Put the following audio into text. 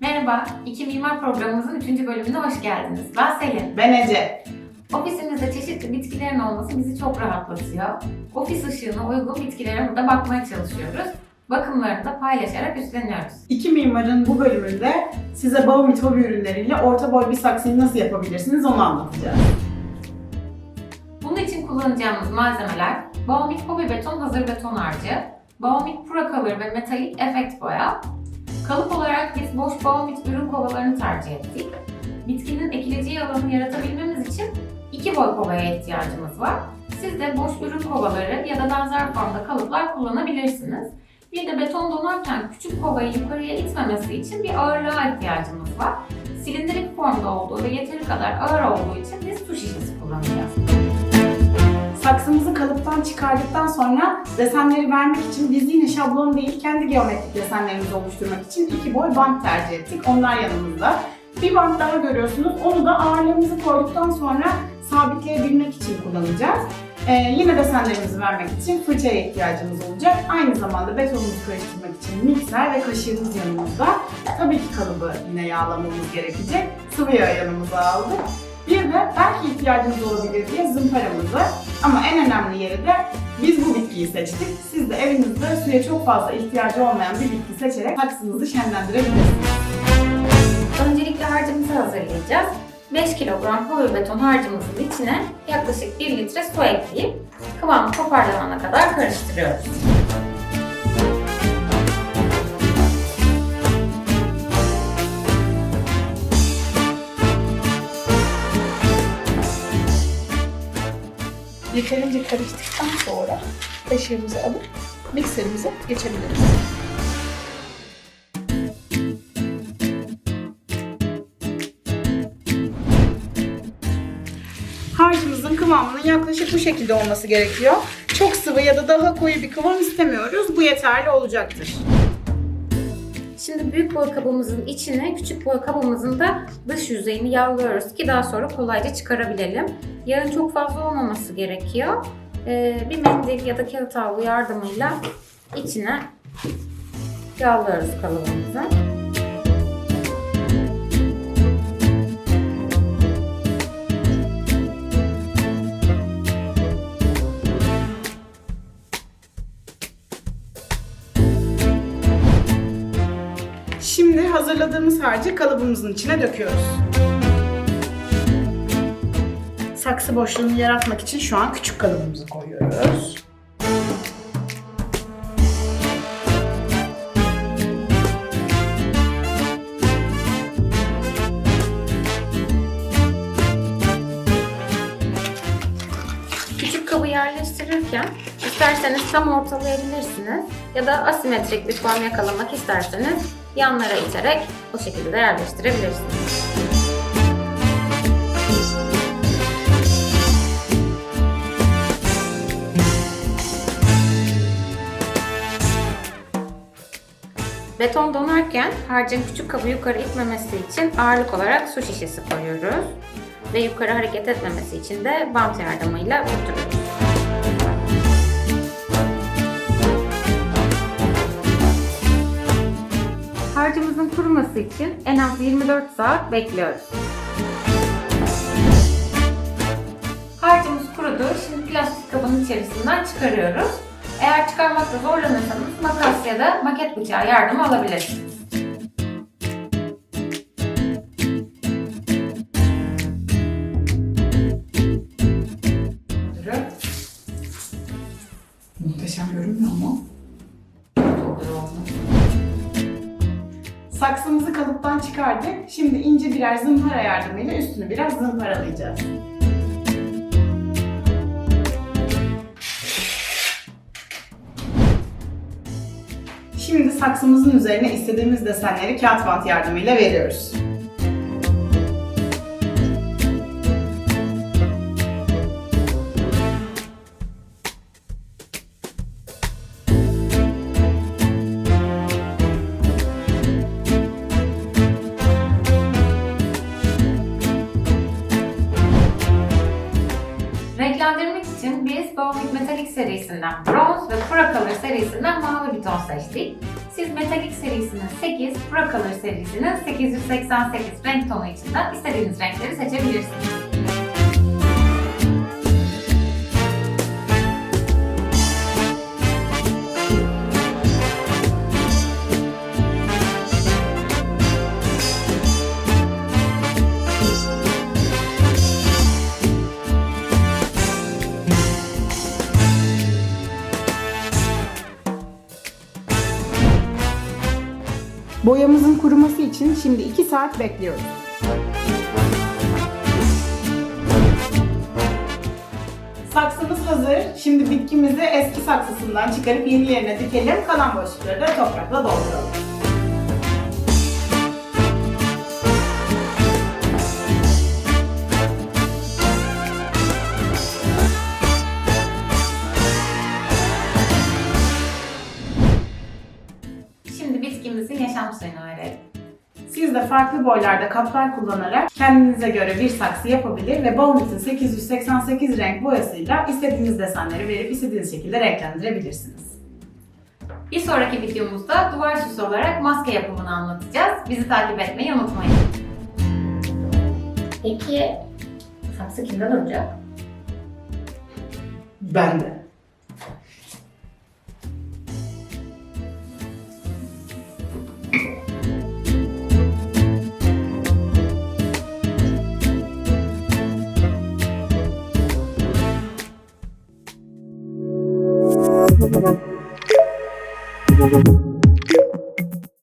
Merhaba, İki Mimar programımızın 3. bölümüne hoş geldiniz. Ben Selin. Ben Ece. Ofisimizde çeşitli bitkilerin olması bizi çok rahatlatıyor. Ofis ışığına uygun bitkilere burada bakmaya çalışıyoruz. Bakımlarını da paylaşarak üstleniyoruz. İki mimarın bu bölümünde size Baumit hobi ürünleriyle orta boy bir saksıyı nasıl yapabilirsiniz onu anlatacağız. Bunun için kullanacağımız malzemeler Baumit Hobi Beton hazır beton harcı, Baumit Pura Color ve metalik efekt boya. Kalıp olarak biz boş Baumit ürün kovalarını tercih ettik. Bitkinin ekileceği alanı yaratabilmemiz için iki boy kovaya ihtiyacımız var. Siz de boş ürün kovaları ya da benzer formda kalıplar kullanabilirsiniz. Bir de beton donarken küçük kovayı yukarıya itmemesi için bir ağırlığa ihtiyacımız var. Silindirik formda olduğu ve yeteri kadar ağır olduğu için biz su şişesi kullanacağız. Saksımızı kalıptan çıkardıktan sonra desenleri vermek için biz yine şablon değil kendi geometrik desenlerimizi oluşturmak için iki boy bant tercih ettik. Onlar yanımızda. Bir bant daha görüyorsunuz. Onu da ağırlığımızı koyduktan sonra sabitleyebilmek için kullanacağız. Ee, yine desenlerimizi vermek için fırçaya ihtiyacımız olacak. Aynı zamanda betonumuzu karıştırmak için mikser ve kaşığımız yanımızda. Tabii ki kalıbı yine yağlamamız gerekecek. Sıvı yağ yanımıza aldık. Bir de belki ihtiyacınız olabilir diye zımparamız var. Ama en önemli yeri de biz bu bitkiyi seçtik. Siz de evinizde suya çok fazla ihtiyacı olmayan bir bitki seçerek saksınızı şenlendirebilirsiniz. Öncelikle harcımızı hazırlayacağız. 5 kilogram koyu beton harcımızın içine yaklaşık 1 litre su ekleyip kıvamı toparlanana kadar karıştırıyoruz. Yeterince karıştıktan sonra kaşığımızı alıp mikserimize geçebiliriz. Harcımızın kıvamının yaklaşık bu şekilde olması gerekiyor. Çok sıvı ya da daha koyu bir kıvam istemiyoruz. Bu yeterli olacaktır. Şimdi büyük boy kabımızın içine küçük boy kabımızın da dış yüzeyini yağlıyoruz ki daha sonra kolayca çıkarabilelim. Yağın çok fazla olmaması gerekiyor. Ee, bir mendil ya da kağıt havlu yardımıyla içine yağlıyoruz kalıbımızı. Şimdi hazırladığımız harcı kalıbımızın içine döküyoruz. Saksı boşluğunu yaratmak için şu an küçük kalıbımızı koyuyoruz. Küçük kabı yerleştirirken isterseniz tam ortalayabilirsiniz ya da asimetrik bir form yakalamak isterseniz yanlara iterek o şekilde de yerleştirebilirsiniz. Beton donarken harcın küçük kabı yukarı itmemesi için ağırlık olarak su şişesi koyuyoruz ve yukarı hareket etmemesi için de bant yardımıyla tutturuyoruz. Harcımızın kuruması için en az 24 saat bekliyoruz. Harcımız kurudu. Şimdi plastik kabın içerisinden çıkarıyoruz. Eğer çıkarmakta zorlanırsanız makas ya da maket bıçağı yardımı alabilirsiniz. Muhteşem görünmüyor mu? Saksımızı kalıptan çıkardık. Şimdi ince birer zımpara yardımıyla üstünü biraz zımparalayacağız. Şimdi saksımızın üzerine istediğimiz desenleri kağıt bant yardımıyla veriyoruz. İçin biz Baumit Metalik serisinden bronz ve Pura Color serisinden mavi bir ton seçtik. Siz metalik serisinin 8, Pura Color serisinin 888 renk tonu içinden istediğiniz renkleri seçebilirsiniz. Boyamızın kuruması için şimdi 2 saat bekliyoruz. Saksımız hazır. Şimdi bitkimizi eski saksısından çıkarıp yeni yerine dikelim. Kalan boşlukları da toprakla dolduralım. Suyunu verelim. Siz de farklı boylarda kaplar kullanarak kendinize göre bir saksı yapabilir ve Baumit'in 888 renk boyasıyla istediğiniz desenleri verip istediğiniz şekilde renklendirebilirsiniz. Bir sonraki videomuzda duvar süsü olarak maske yapımını anlatacağız. Bizi takip etmeyi unutmayın. Peki saksı kimden olacak? Ben de.